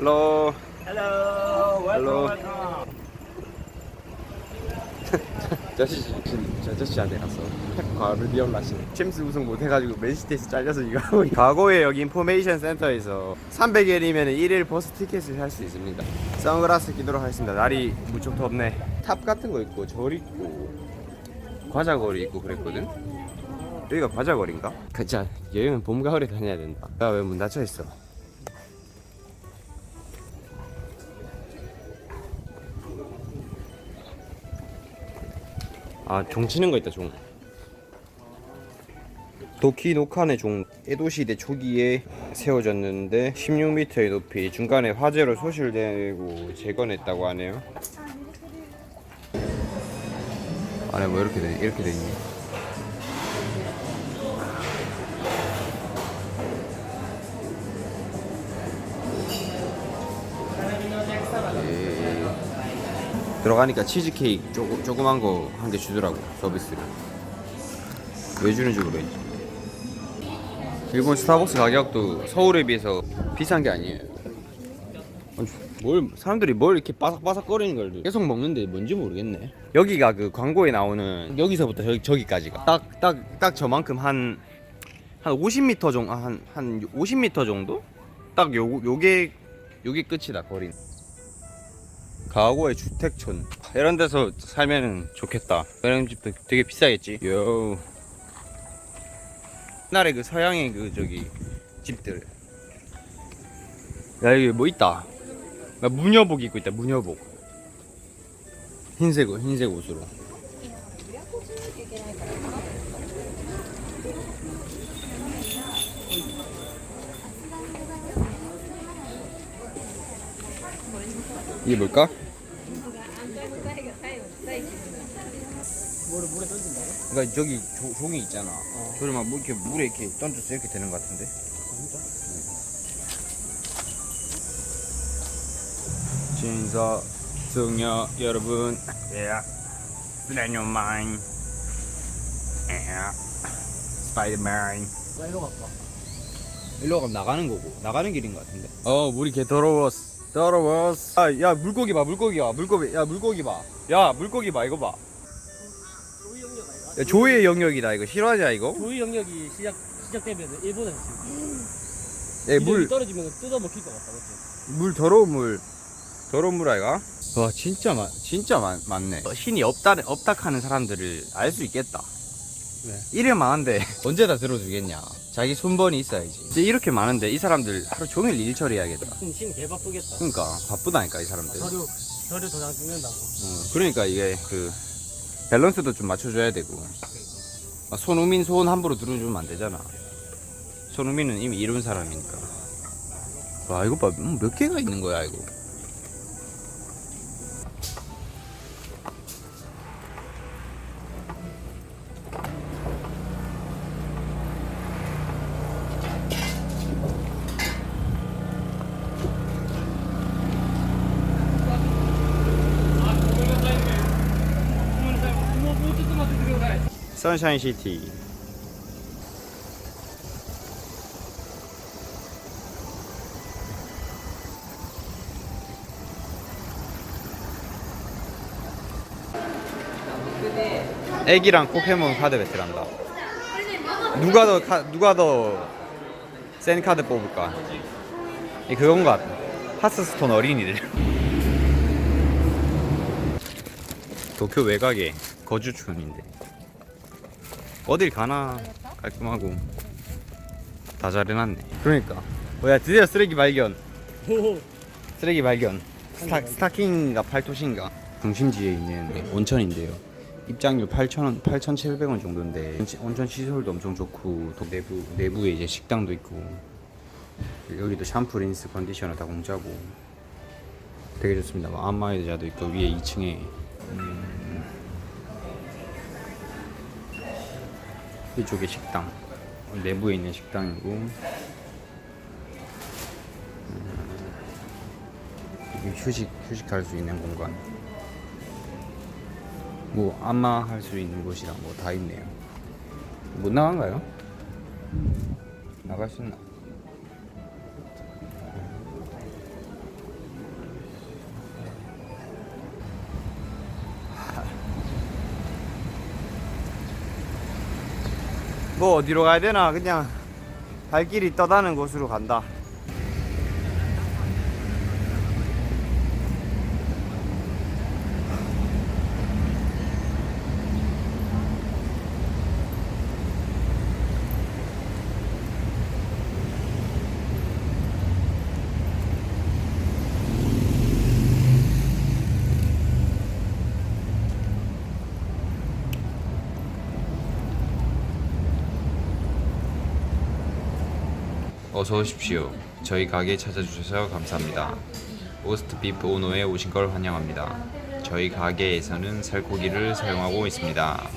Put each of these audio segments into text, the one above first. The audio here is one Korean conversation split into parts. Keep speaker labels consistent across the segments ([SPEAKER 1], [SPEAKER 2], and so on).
[SPEAKER 1] Hello,
[SPEAKER 2] Hello.
[SPEAKER 1] welcome.
[SPEAKER 2] 저 아저씨 저 아저씨한테 갔어 과를 비올라시네. 챔스 우승 못해가지고 맨시티에서 잘려서 이거 하고 있- 과거에 여기 인포메이션 센터에서 300엔이면 1일 버스 티켓을 살 수 있습니다. 선글라스 끼도록 하겠습니다. 날이 무척 덥네. 탑 같은 거 있고 절 있고 과자거리 있고 그랬거든? 여기가 과자거리인가? 그자 여행은 봄 가을에 다녀야 된다. 야왜문 닫혀 있어 아, 종 치는 거 있다, 종. 도키 노칸의 종, 에도시대 초기에 세워졌는데 16m의 높이, 중간에 화재로 소실되고 재건했다고 하네요. 안에 뭐 이렇게 돼, 이렇게 돼 있네. 들어가니까 치즈케이크 조금, 조그만 거 한 개 주더라고 서비스를 왜 주는지 모르겠지. 일본 스타벅스 가격도 서울에 비해서 비싼 게 아니에요. 아니, 뭘 사람들이 뭘 이렇게 바삭바삭 거리는 걸 계속 먹는데 뭔지 모르겠네. 여기가 그 광고에 나오는 여기서부터 저기, 저기까지가. 딱 딱 딱 저만큼 한 한 50m 정도 한, 한 50m 정도? 딱 요, 요게 요게 끝이다 거리 가고의 주택촌. 이런 데서 살면 좋겠다. 이런 집도 되게 비싸겠지? 요. 옛날에 그 서양의 그 저기 집들. 야 여기 뭐 있다? 나 무녀복 입고 있다 무녀복. 흰색 옷 흰색 옷으로 이게 뭘까? 그러니까 저기 조, 종이 있잖아. 그러면 뭐 이렇게 물에 이렇게 던져서 이렇게 되는 것 같은데. 진짜 승려 여러분. Yeah. Stand your mind. Yeah. Spider-Man.
[SPEAKER 1] 나 이리 갈까?
[SPEAKER 2] 일로 가면 나가는 거고 나가는 길인 것 같은데. 어 물이 개 더러웠어. 더러웠어. 아, 야 물고기 봐 물고기 봐 물고기 야 물고기 봐. 야 물고기 봐 이거 봐.
[SPEAKER 1] 조이 영역 아이가?
[SPEAKER 2] 야, 조의 영역이다 이거 실화냐 이거?
[SPEAKER 1] 조이 영역이 시작 시작되면 일본에서 지금
[SPEAKER 2] 야,
[SPEAKER 1] 이름이
[SPEAKER 2] 물,
[SPEAKER 1] 떨어지면 뜯어 먹힐 것 같다, 그치?
[SPEAKER 2] 물 더러운 물 더러운 물 아이가? 와 진짜 많 진짜 많, 많네 신이 없다 없다 하는 사람들을 알 수 있겠다
[SPEAKER 1] 네.
[SPEAKER 2] 이래 많은데. 언제 다 들어주겠냐? 자기 손번이 있어야지. 이제 이렇게 많은데 이 사람들 하루 종일 일 처리해야겠다
[SPEAKER 1] 신, 신개 바쁘겠다.
[SPEAKER 2] 그러니까 바쁘다니까 이 사람들.
[SPEAKER 1] 서류 서류 도장 찍는다고.
[SPEAKER 2] 어, 그러니까 이게 그 밸런스도 좀 맞춰줘야 되고. 아, 손흥민 소원 함부로 들어주면 안 되잖아. 손흥민은 이미 이룬 사람이니까. 와 이거 봐. 몇 개가 있는 거야 이거 선샤인 시티 애기랑 포켓몬 카드 배틀한다. 누가 더 카, 누가 더 센 카드 뽑을까? 이 그건 것 같아. 하스스톤 어린이들. 도쿄 외곽에 거주촌인데 어딜 가나 깔끔하고 다 잘해놨네. 그러니까. 뭐야 드디어 쓰레기 발견. 쓰레기 발견. 스타, 스타킹인가 팔토시인가 중심지에 있는 온천인데요. 입장료 8,000원, 8,700원 정도인데 온천 시설도 엄청 좋고 또 내부 내부에 이제 식당도 있고 여기도 샴푸, 린스, 컨디셔너 다 공짜고 되게 좋습니다. 뭐 안마 의자도 있고 위에 2층에 음, 이쪽에 식당 내부에 있는 식당이고 음, 휴식 휴식할 수 있는 공간 뭐 안마 할 수 있는 곳이랑 뭐 다 있네요 못 나간가요? 나갈 수 있나? 뭐 어디로 가야 되나. 그냥 발길이 떠다는 곳으로 간다 어서 오십시오. 저희 가게 찾아주셔서 감사합니다. 오스트 비프 오노에 오신 걸 환영합니다. 저희 가게에서는 살코기를 사용하고 있습니다.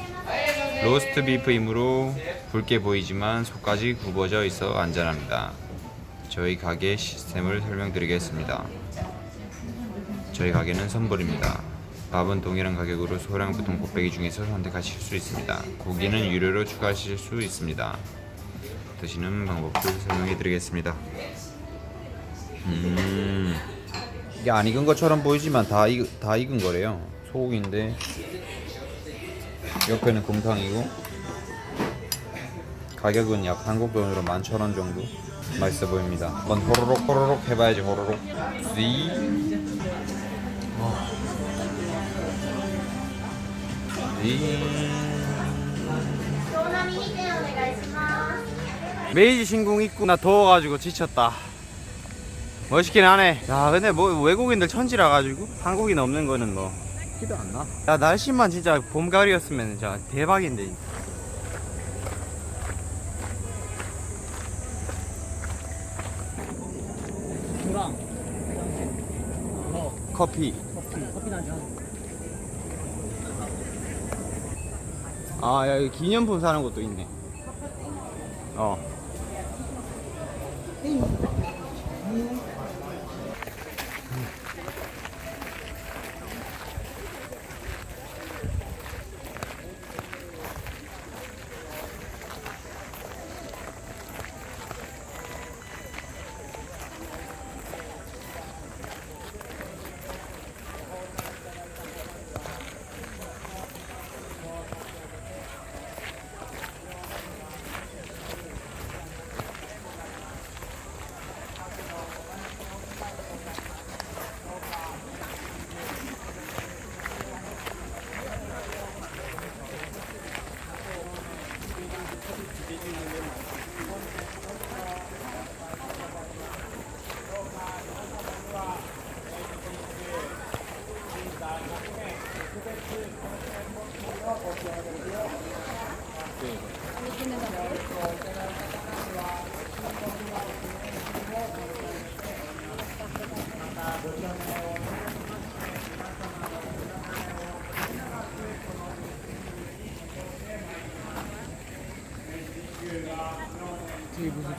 [SPEAKER 2] 로스트 비프이므로 붉게 보이지만 속까지 굽어져 있어 안전합니다. 저희 가게 시스템을 설명드리겠습니다. 저희 가게는 선불입니다. 밥은 동일한 가격으로 소량 부통 곱빼기 중에서 선택하실 수 있습니다. 고기는 유료로 추가하실 수 있습니다. 드시는 방법도 설명해 드리겠습니다. 음, 이게 안 익은 것처럼 보이지만 다, 익, 다 익은 거래요. 소고기인데 옆에는 곰탕이고 가격은 약 한국 돈으로 11,000원 정도 맛있어 보입니다. 한번 호로록 호로록 해봐야지 호로록. 쥐. 메이지 신궁 입구. 나 더워가지고 지쳤다. 멋있긴 하네. 야 근데 뭐 외국인들 천지라 가지고 한국인 없는 거는 뭐. 티도 안나? 야 날씨만 진짜 봄 가을이었으면 진짜 대박인데.
[SPEAKER 1] 주랑? 너
[SPEAKER 2] 커피.
[SPEAKER 1] 커피. 커피 한잔
[SPEAKER 2] 아 야, 여기 기념품 사는 곳도 있네. 어
[SPEAKER 1] 저 Thank you.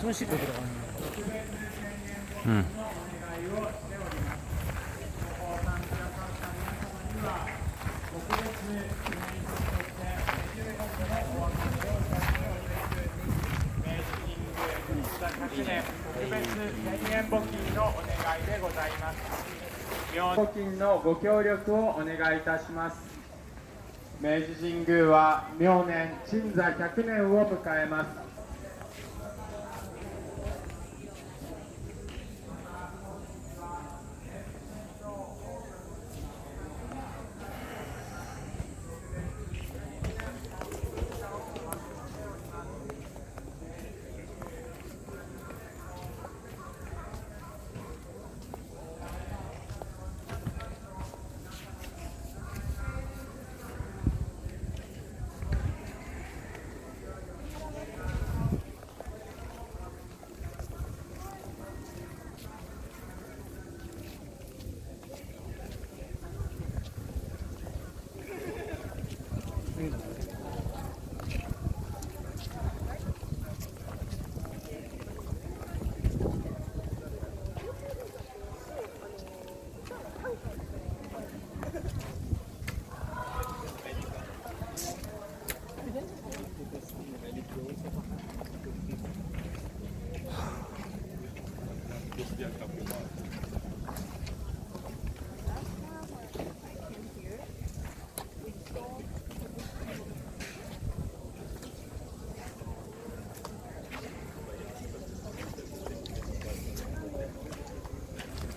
[SPEAKER 1] 楽し
[SPEAKER 2] い
[SPEAKER 3] こと特別金のお願いでございますのご協力をお願いいたします明治神宮は明年鎮座100年を迎えます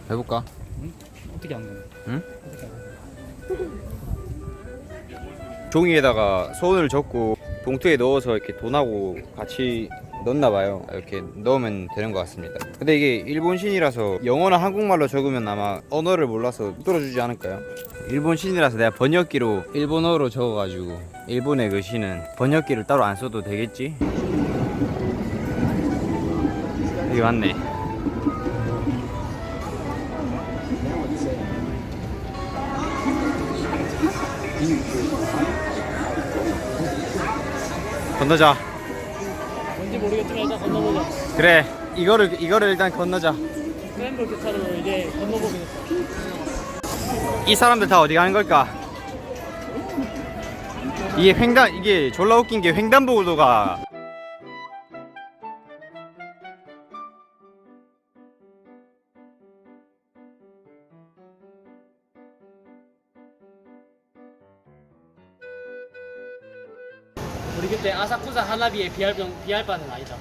[SPEAKER 2] 해볼까?
[SPEAKER 1] 어떻게 안 되나?
[SPEAKER 2] 응?
[SPEAKER 1] 어떻게 안?
[SPEAKER 2] 종이에다가 손을 접고 봉투에 넣어서 이렇게 돈하고 같이 넣나 봐요. 이렇게 넣으면 되는 것 같습니다. 근데 이게 일본신이라서 영어나 한국말로 적으면 아마 언어를 몰라서 뚫어주지 않을까요? 일본신이라서 내가 번역기로 일본어로 적어가지고 일본의 그 시는 번역기를 따로 안 써도 되겠지? 여기 맞네. 건너자.
[SPEAKER 1] 뭔지 모르겠지만 일단 건너보자.
[SPEAKER 2] 그래. 이거를 이거를 일단 건너자.
[SPEAKER 1] 스크램블 교차로 이제 건너보긴 했어.
[SPEAKER 2] 이 사람들 다 어디 가는 걸까? 이게 횡단 이게 졸라 웃긴 게 횡단보도가
[SPEAKER 1] 하나비에 비할 병 비할 바는 아니다.